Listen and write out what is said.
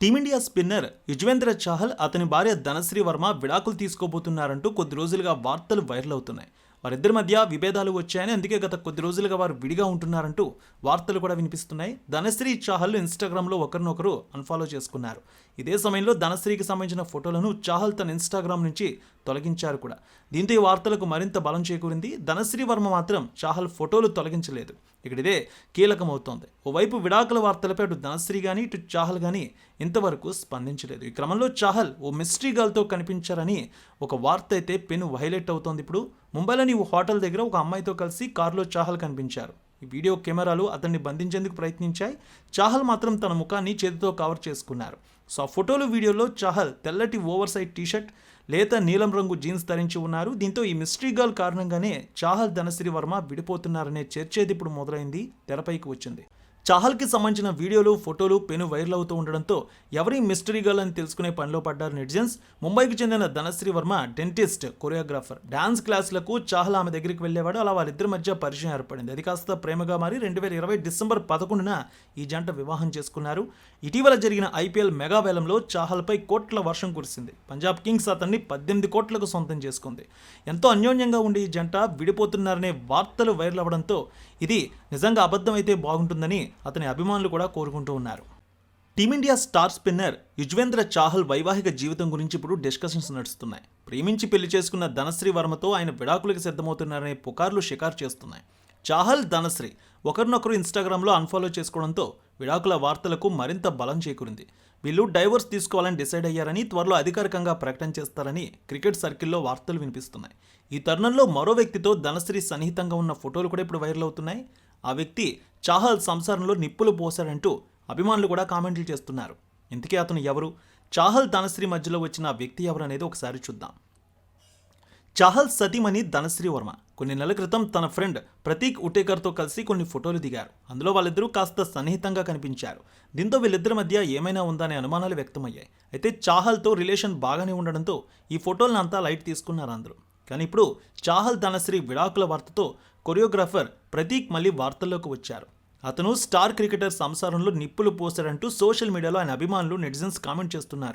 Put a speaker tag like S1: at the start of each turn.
S1: Team India spinner Yuzvendra Chahal అతని భార్య ధనశ్రీ వర్మ విడాకులు తీసుకోబోతున్నారంటూ కొద్ది రోజులుగా వార్తలు వైరల్ అవుతున్నాయి. వారిద్దరి మధ్య విభేదాలు వచ్చాయని అందుకే గత కొద్ది రోజులుగా వారు విడిగా ఉంటున్నారంటూ వార్తలు కూడా వినిపిస్తున్నాయి. ధనశ్రీ చాహల్ ఇన్స్టాగ్రామ్లో ఒకరినొకరు అన్ఫాలో చేసుకున్నారు. ఇదే సమయంలో ధనశ్రీకి సంబంధించిన ఫోటోలను చాహల్ తన ఇన్స్టాగ్రామ్ నుంచి తొలగించారు కూడా. దీంతో ఈ వార్తలకు మరింత బలం చేకూరింది. ధనశ్రీ వర్మ మాత్రం చాహల్ ఫోటోలు తొలగించలేదు. ఇక్కడ ఇదే కీలకమవుతోంది. ఓవైపు విడాకుల వార్తలపై అటు ధనశ్రీ కానీ ఇటు చాహల్ కానీ ఇంతవరకు స్పందించలేదు. ఈ క్రమంలో చాహల్ ఓ మిస్టరీ గర్ల్తో కనిపించారని ఒక వార్త అయితే పెను వైలెట్ అవుతోంది. ఇప్పుడు ముంబైలోని ఓ హోటల్ దగ్గర ఒక అమ్మాయితో కలిసి కారులో చాహల్ కనిపించారు. ఈ వీడియో కెమెరాలు అతన్ని బంధించేందుకు ప్రయత్నించాయి. చాహల్ మాత్రం తన ముఖాన్ని చేతితో కవర్ చేసుకున్నారు. సో ఆ ఫోటోలు వీడియోలో చాహల్ తెల్లటి ఓవర్ సైడ్ టీషర్ట్ లేత నీలం రంగు జీన్స్ ధరించి ఉన్నారు. దీంతో ఈ మిస్టరీ గర్ల్ కారణంగానే చాహల్ ధనశ్రీ వర్మ విడిపోతున్నారనే చర్చ ఇప్పుడు మొదలైంది తెరపైకి వచ్చింది. చాహల్కి సంబంధించిన వీడియోలు ఫోటోలు పెను వైరల్ అవుతూ ఉండడంతో ఎవరి మిస్టరీ గర్ల్ అని తెలుసుకునే పనిలో పడ్డారు నెటిజన్స్. ముంబైకి చెందిన Dhanashree Verma dentist choreographer. Dance క్లాసులకు Chahal ఆమె దగ్గరికి వెళ్ళేవాడు. అలా వాళ్ళిద్దరి మధ్య పరిచయం ఏర్పడింది. అది కాస్త ప్రేమగా మారి రెండు వేల ఇరవై డిసెంబర్ పదకొండున ఈ జంట వివాహం చేసుకున్నారు. ఇటీవల జరిగిన ఐపీఎల్ మెగా వేలంలో చాహల్పై కోట్ల వర్షం కురిసింది. పంజాబ్ కింగ్స్ అతన్ని పద్దెనిమిది కోట్లకు సొంతం చేసుకుంది. ఎంతో అన్యోన్యంగా ఉండే ఈ జంట విడిపోతున్నారనే వార్తలు వైరల్ అవ్వడంతో ఇది నిజంగా అబద్ధమైతే బాగుంటుందని అతని అభిమానులు కూడా కోరుకుంటూ ఉన్నారు. Team India star spinner Yuzvendra Chahal వైవాహిక జీవితం గురించి ఇప్పుడు డిస్కషన్స్ నడుస్తున్నాయి. ప్రేమించి పెళ్ళి చేసుకున్న ధనశ్రీ వర్మతో ఆయన విడాకులకు సిద్ధమవుతున్నారనే పుకార్లు షికారు చేస్తున్నాయి. చాహల్ ధనశ్రీ ఒకరినొకరు ఇన్స్టాగ్రామ్లో అన్ఫాలో చేసుకోవడంతో విడాకుల వార్తలకు మరింత బలం చేకూరింది. వీళ్ళు డైవర్స్ తీసుకోవాలని డిసైడ్ అయ్యారని త్వరలో అధికారికంగా ప్రకటన చేస్తారని క్రికెట్ సర్కిల్లో వార్తలు వినిపిస్తున్నాయి. ఈ తరుణంలో మరో వ్యక్తితో ధనశ్రీ సన్నిహితంగా ఉన్న ఫోటోలు కూడా ఇప్పుడు వైరల్ అవుతున్నాయి. ఆ వ్యక్తి చాహల్ సంసారంలో నిప్పులు పోశారంటూ అభిమానులు కూడా కామెంట్లు చేస్తున్నారు. ఇంతకీ అతను ఎవరు? చాహల్ ధనశ్రీ మధ్యలో వచ్చిన ఆ వ్యక్తి ఎవరు అనేది ఒకసారి చూద్దాం. చాహల్ సతీమణి ధనశ్రీ వర్మ. కొన్ని నెలల క్రితం తన ఫ్రెండ్ ప్రతీక్ ఉటేకర్తో కలిసి కొన్ని ఫోటోలు దిగారు. అందులో వాళ్ళిద్దరూ కాస్త సన్నిహితంగా కనిపించారు. దీంతో వీళ్ళిద్దరి మధ్య ఏమైనా ఉందనే అనుమానాలు వ్యక్తమయ్యాయి. అయితే చాహల్తో రిలేషన్ బాగానే ఉండడంతో ఈ ఫోటోలను అంతా లైట్ తీసుకున్నారు అందరూ. కానీ ఇప్పుడు చాహల్ ధనశ్రీ విడాకుల వార్తతో కొరియోగ్రాఫర్ ప్రతీక్ మళ్ళీ వార్తల్లోకి వచ్చారు. అతను స్టార్ క్రికెటర్ సంసారంలో నిప్పులు పోశాడంటూ సోషల్ మీడియాలో ఆయన అభిమానులు నెటిజన్స్ కామెంట్ చేస్తున్నారు.